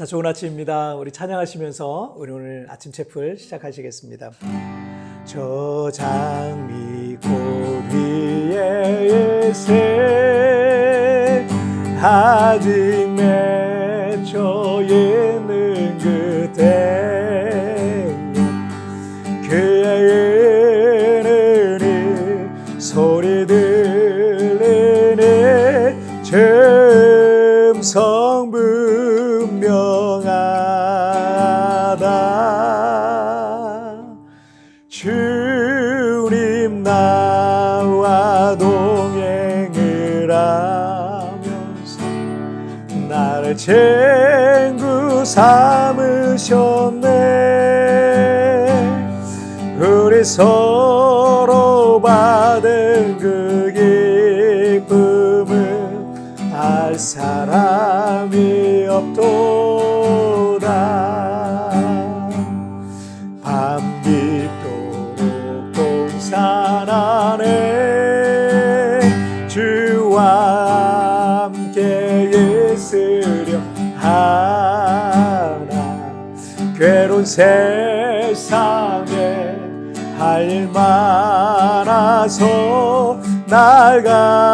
자, 좋은 아침입니다. 우리 찬양하시면서 우리 오늘 아침 채플 시작하시겠습니다. 저 장미꽃 위에 새 아직 맺혀 있 하면서 나를 친구 삼으셨네. 우리 서 괴로운 세상에 할일 많아서 나가라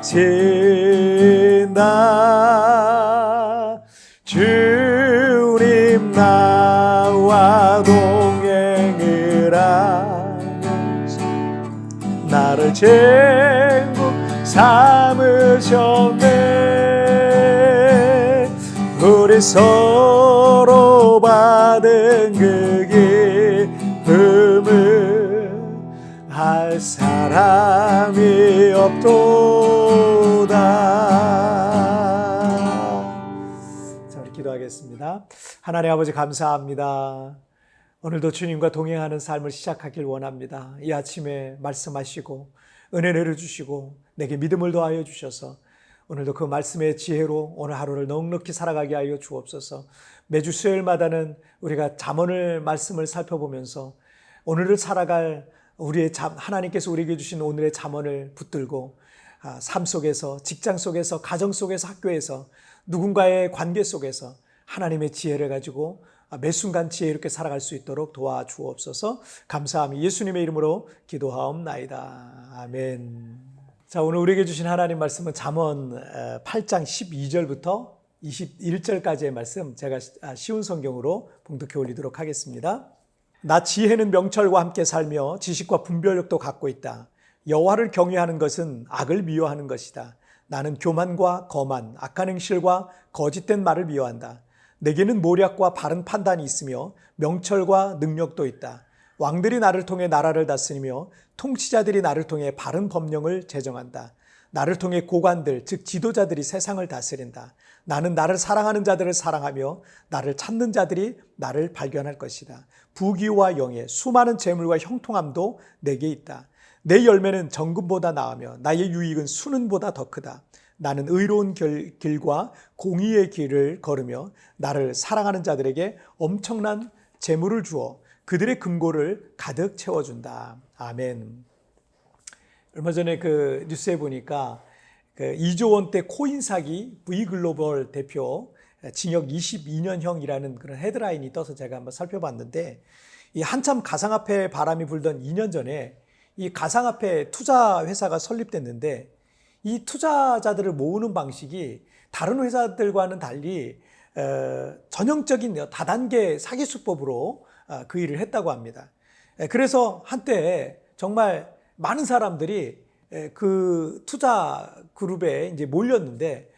명하신다. 주님 나와 동행을 하면서 나를 친구 삼으셨네 우리 서로 받은 그 기쁨을 할 사람이 없도다. 자 우리 기도하겠습니다. 하나님 아버지 감사합니다. 오늘도 주님과 동행하는 삶을 시작하길 원합니다. 이 아침에 말씀하시고 은혜를 주시고 내게 믿음을 더하여 주셔서 오늘도 그 말씀의 지혜로 오늘 하루를 넉넉히 살아가게 하여 주옵소서. 매주 수요일마다는 우리가 잠언을 말씀을 살펴보면서 오늘을 살아갈 우리의 잠 하나님께서 우리에게 주신 오늘의 잠언을 붙들고 아, 삶 속에서 직장 속에서 가정 속에서 학교에서 누군가의 관계 속에서 하나님의 지혜를 가지고 아, 매 순간 지혜롭게 살아갈 수 있도록 도와주옵소서. 감사함이 예수님의 이름으로 기도하옵나이다. 아멘. 자, 오늘 우리에게 주신 하나님 말씀은 잠언 8장 12절부터 21절까지의 말씀 제가 아, 쉬운 성경으로 봉독해 올리도록 하겠습니다. 나 지혜는 명철과 함께 살며 지식과 분별력도 갖고 있다. 여호와를 경외하는 것은 악을 미워하는 것이다. 나는 교만과 거만, 악한 행실과 거짓된 말을 미워한다. 내게는 모략과 바른 판단이 있으며 명철과 능력도 있다. 왕들이 나를 통해 나라를 다스리며 통치자들이 나를 통해 바른 법령을 제정한다. 나를 통해 고관들, 즉 지도자들이 세상을 다스린다. 나는 나를 사랑하는 자들을 사랑하며 나를 찾는 자들이 나를 발견할 것이다. 부귀와 영예, 수많은 재물과 형통함도 내게 있다. 내 열매는 정금보다 나으며 나의 유익은 수는보다 더 크다. 나는 의로운 길, 길과 공의의 길을 걸으며 나를 사랑하는 자들에게 엄청난 재물을 주어 그들의 금고를 가득 채워준다. 아멘. 얼마 전에 그 뉴스에 보니까 그 2조 원대 코인 사기 V 글로벌 대표 징역 22년형이라는 그런 헤드라인이 떠서 제가 한번 살펴봤는데 이 한참 가상화폐 바람이 불던 2년 전에 이 가상화폐 투자 회사가 설립됐는데 이 투자자들을 모으는 방식이 다른 회사들과는 달리 어, 전형적인 다단계 사기 수법으로 어, 그 일을 했다고 합니다. 그래서 한때 정말 많은 사람들이 그 투자 그룹에 이제 몰렸는데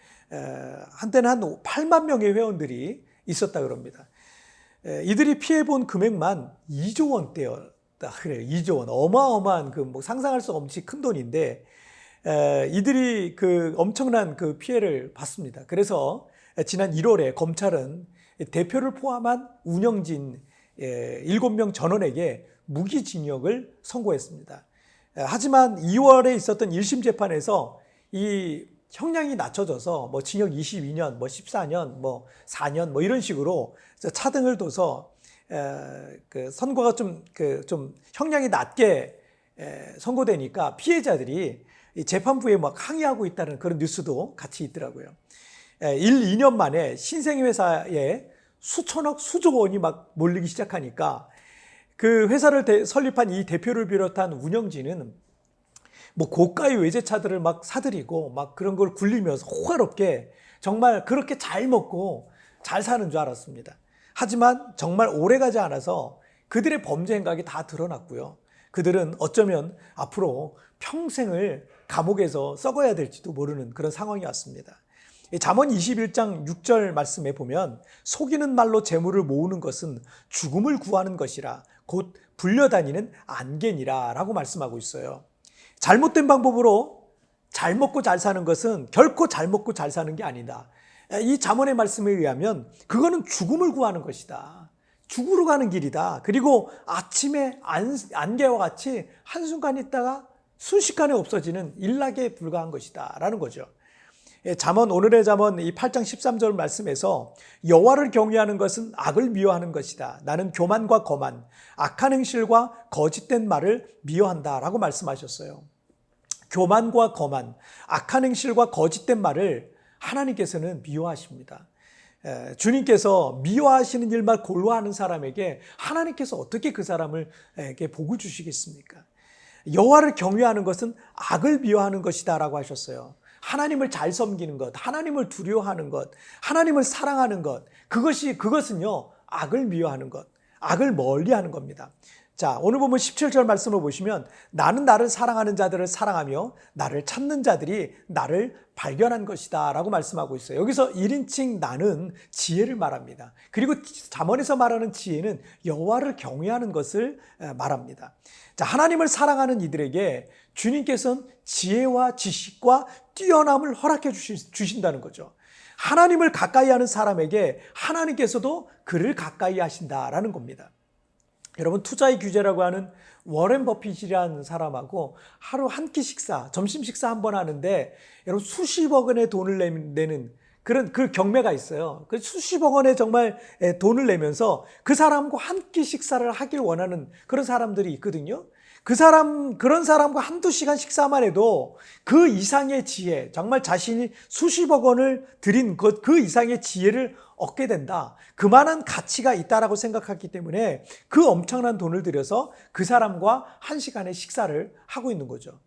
한때는 한 8만 명의 회원들이 있었다 그럽니다. 이들이 피해 본 금액만 2조 원대였다 그래요. 2조 원 어마어마한 그 뭐 상상할 수 없이 큰 돈인데 이들이 그 엄청난 그 피해를 봤습니다. 그래서 지난 1월에 검찰은 대표를 포함한 운영진 7명 전원에게 무기징역을 선고했습니다. 하지만 2월에 있었던 1심 재판에서 이 형량이 낮춰져서 뭐 징역 22년, 뭐 14년, 뭐 4년 뭐 이런 식으로 차등을 둬서 그 선고가 좀 그 좀 형량이 낮게 선고되니까 피해자들이 재판부에 막 항의하고 있다는 그런 뉴스도 같이 있더라고요. 예, 1, 2년 만에 신생 회사에 수천억, 수조 원이 막 몰리기 시작하니까 그 회사를 대- 설립한 이 대표를 비롯한 운영진은 뭐 고가의 외제차들을 막 사들이고 막 그런 걸 굴리면서 호화롭게 정말 그렇게 잘 먹고 잘 사는 줄 알았습니다. 하지만 정말 오래 가지 않아서 그들의 범죄 행각이 다 드러났고요. 그들은 어쩌면 앞으로 평생을 감옥에서 썩어야 될지도 모르는 그런 상황이 왔습니다. 이 잠언 21장 6절 말씀에 보면 속이는 말로 재물을 모으는 것은 죽음을 구하는 것이라 곧 불려다니는 안개니라 라고 말씀하고 있어요. 잘못된 방법으로 잘 먹고 잘 사는 것은 결코 잘 먹고 잘 사는 게 아니다. 이 잠언의 말씀에 의하면 그거는 죽음을 구하는 것이다. 죽으러 가는 길이다. 그리고 아침에 안, 안개와 같이 한순간 있다가 순식간에 없어지는 일락에 불과한 것이다. 라는 거죠. 예, 잠언 오늘의 잠언 이 8장 13절 말씀에서 여호와를 경외하는 것은 악을 미워하는 것이다. 나는 교만과 거만, 악한 행실과 거짓된 말을 미워한다라고 말씀하셨어요. 교만과 거만, 악한 행실과 거짓된 말을 하나님께서는 미워하십니다. 에, 주님께서 미워하시는 일만 골라하는 사람에게 하나님께서 어떻게 그 사람을 복을 주시겠습니까? 여호와를 경외하는 것은 악을 미워하는 것이다라고 하셨어요. 하나님을 잘 섬기는 것, 하나님을 두려워하는 것, 하나님을 사랑하는 것, 그것이 그것은요 악을 미워하는 것, 악을 멀리 하는 겁니다. 자, 오늘 보면 17절 말씀을 보시면 나는 나를 사랑하는 자들을 사랑하며 나를 찾는 자들이 나를 발견한 것이다 라고 말씀하고 있어요. 여기서 1인칭 나는 지혜를 말합니다. 그리고 잠언에서 말하는 지혜는 여호와를 경외하는 것을 말합니다. 자, 하나님을 사랑하는 이들에게 주님께서는 지혜와 지식과 뛰어남을 허락해 주신다는 거죠. 하나님을 가까이 하는 사람에게 하나님께서도 그를 가까이 하신다라는 겁니다. 여러분 투자의 규제라고 하는 워렌 버핏이라는 사람하고 하루 한 끼 식사, 점심 식사 한 번 하는데 여러분 수십억 원의 돈을 내는 그런 그 경매가 있어요. 그 수십억 원의 정말 돈을 내면서 그 사람과 한 끼 식사를 하길 원하는 그런 사람들이 있거든요. 그 사람, 그런 사람과 한두 시간 식사만 해도 그 이상의 지혜, 정말 자신이 수십억 원을 들인 그, 그 이상의 지혜를 얻게 된다. 그만한 가치가 있다라고 생각했기 때문에 그 엄청난 돈을 들여서 그 사람과 한 시간의 식사를 하고 있는 거죠.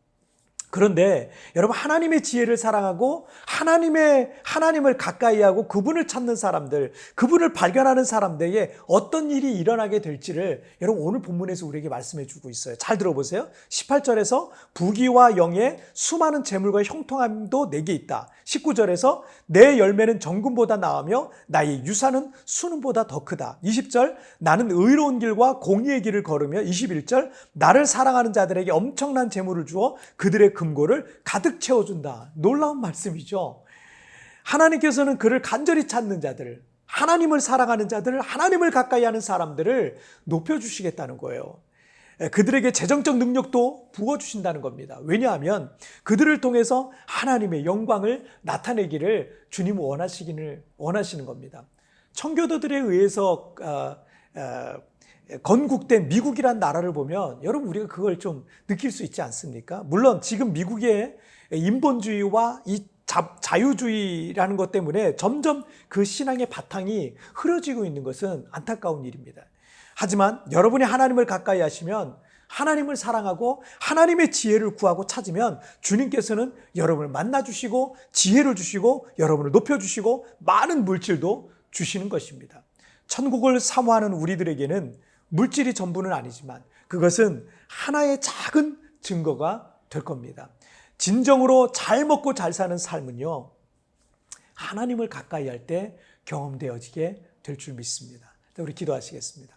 그런데 여러분 하나님의 지혜를 사랑하고 하나님의 하나님을 가까이 하고 그분을 찾는 사람들, 그분을 발견하는 사람들에게 어떤 일이 일어나게 될지를 여러분 오늘 본문에서 우리에게 말씀해 주고 있어요. 잘 들어보세요. 18절에서 부귀와 영예 수많은 재물과 형통함도 내게 있다. 19절에서 내 열매는 정금보다 나으며 나의 유산은 수능보다 더 크다. 20절 나는 의로운 길과 공의의 길을 걸으며 21절 나를 사랑하는 자들에게 엄청난 재물을 주어 그들의 금고를 가득 채워준다. 놀라운 말씀이죠. 하나님께서는 그를 간절히 찾는 자들을, 하나님을 사랑하는 자들을, 하나님을 가까이 하는 사람들을 높여주시겠다는 거예요. 그들에게 재정적 능력도 부어주신다는 겁니다. 왜냐하면 그들을 통해서 하나님의 영광을 나타내기를 주님 원하시기를 원하시는 겁니다. 청교도들에 의해서 어, 어, 건국된 미국이란 나라를 보면 여러분 우리가 그걸 좀 느낄 수 있지 않습니까? 물론 지금 미국의 인본주의와 이 자, 유주의라는 것 때문에 점점 그 신앙의 바탕이 흐려지고 있는 것은 안타까운 일입니다. 하지만 여러분이 하나님을 가까이 하시면 하나님을 사랑하고 하나님의 지혜를 구하고 찾으면 주님께서는 여러분을 만나 주시고 지혜를 주시고 여러분을 높여 주시고 많은 물질도 주시는 것입니다. 천국을 사모하는 우리들에게는 물질이 전부는 아니지만 그것은 하나의 작은 증거가 될 겁니다. 진정으로 잘 먹고 잘 사는 삶은요, 하나님을 가까이 할 때 경험되어지게 될 줄 믿습니다. 우리 기도하시겠습니다.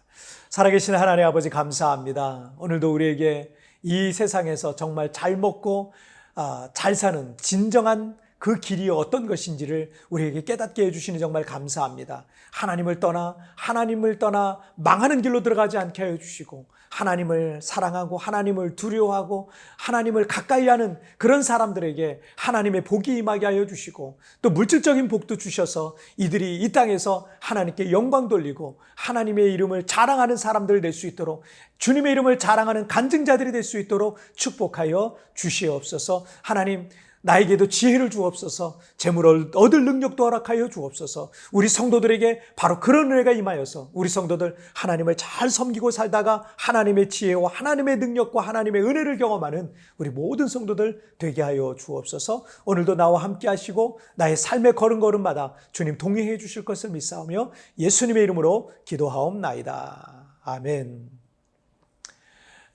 살아계신 하나님 아버지 감사합니다. 오늘도 우리에게 이 세상에서 정말 잘 먹고 아, 잘 사는 진정한 그 길이 어떤 것인지를 우리에게 깨닫게 해주시니 정말 감사합니다. 하나님을 떠나, 하나님을 떠나 망하는 길로 들어가지 않게 해주시고, 하나님을 사랑하고, 하나님을 두려워하고, 하나님을 가까이 하는 그런 사람들에게 하나님의 복이 임하게 하여 주시고, 또 물질적인 복도 주셔서 이들이 이 땅에서 하나님께 영광 돌리고, 하나님의 이름을 자랑하는 사람들 될 수 있도록, 주님의 이름을 자랑하는 간증자들이 될 수 있도록 축복하여 주시옵소서 하나님, 나에게도 지혜를 주옵소서, 재물을 얻을 능력도 허락하여 주옵소서, 우리 성도들에게 바로 그런 은혜가 임하여서 우리 성도들 하나님을 잘 섬기고 살다가 하나님의 지혜와 하나님의 능력과 하나님의 은혜를 경험하는 우리 모든 성도들 되게 하여 주옵소서, 오늘도 나와 함께 하시고 나의 삶의 걸음걸음마다 주님 동행해 주실 것을 믿사오며 예수님의 이름으로 기도하옵나이다. 아멘.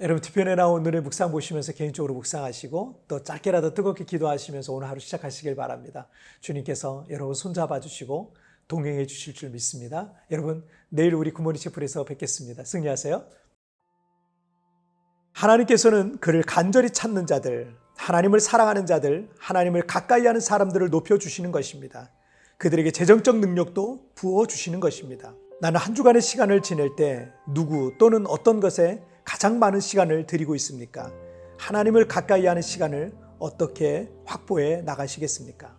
여러분 뒤편에 나온 오늘의 묵상 보시면서 개인적으로 묵상하시고 또 짧게라도 뜨겁게 기도하시면서 오늘 하루 시작하시길 바랍니다. 주님께서 여러분 손잡아 주시고 동행해 주실 줄 믿습니다. 여러분 내일 우리 굿모닝 채플에서 뵙겠습니다. 승리하세요. 하나님께서는 그를 간절히 찾는 자들, 하나님을 사랑하는 자들, 하나님을 가까이 하는 사람들을 높여 주시는 것입니다. 그들에게 재정적 능력도 부어 주시는 것입니다. 나는 한 주간의 시간을 지낼 때 누구 또는 어떤 것에 가장 많은 시간을 드리고 있습니까? 하나님을 가까이 하는 시간을 어떻게 확보해 나가시겠습니까?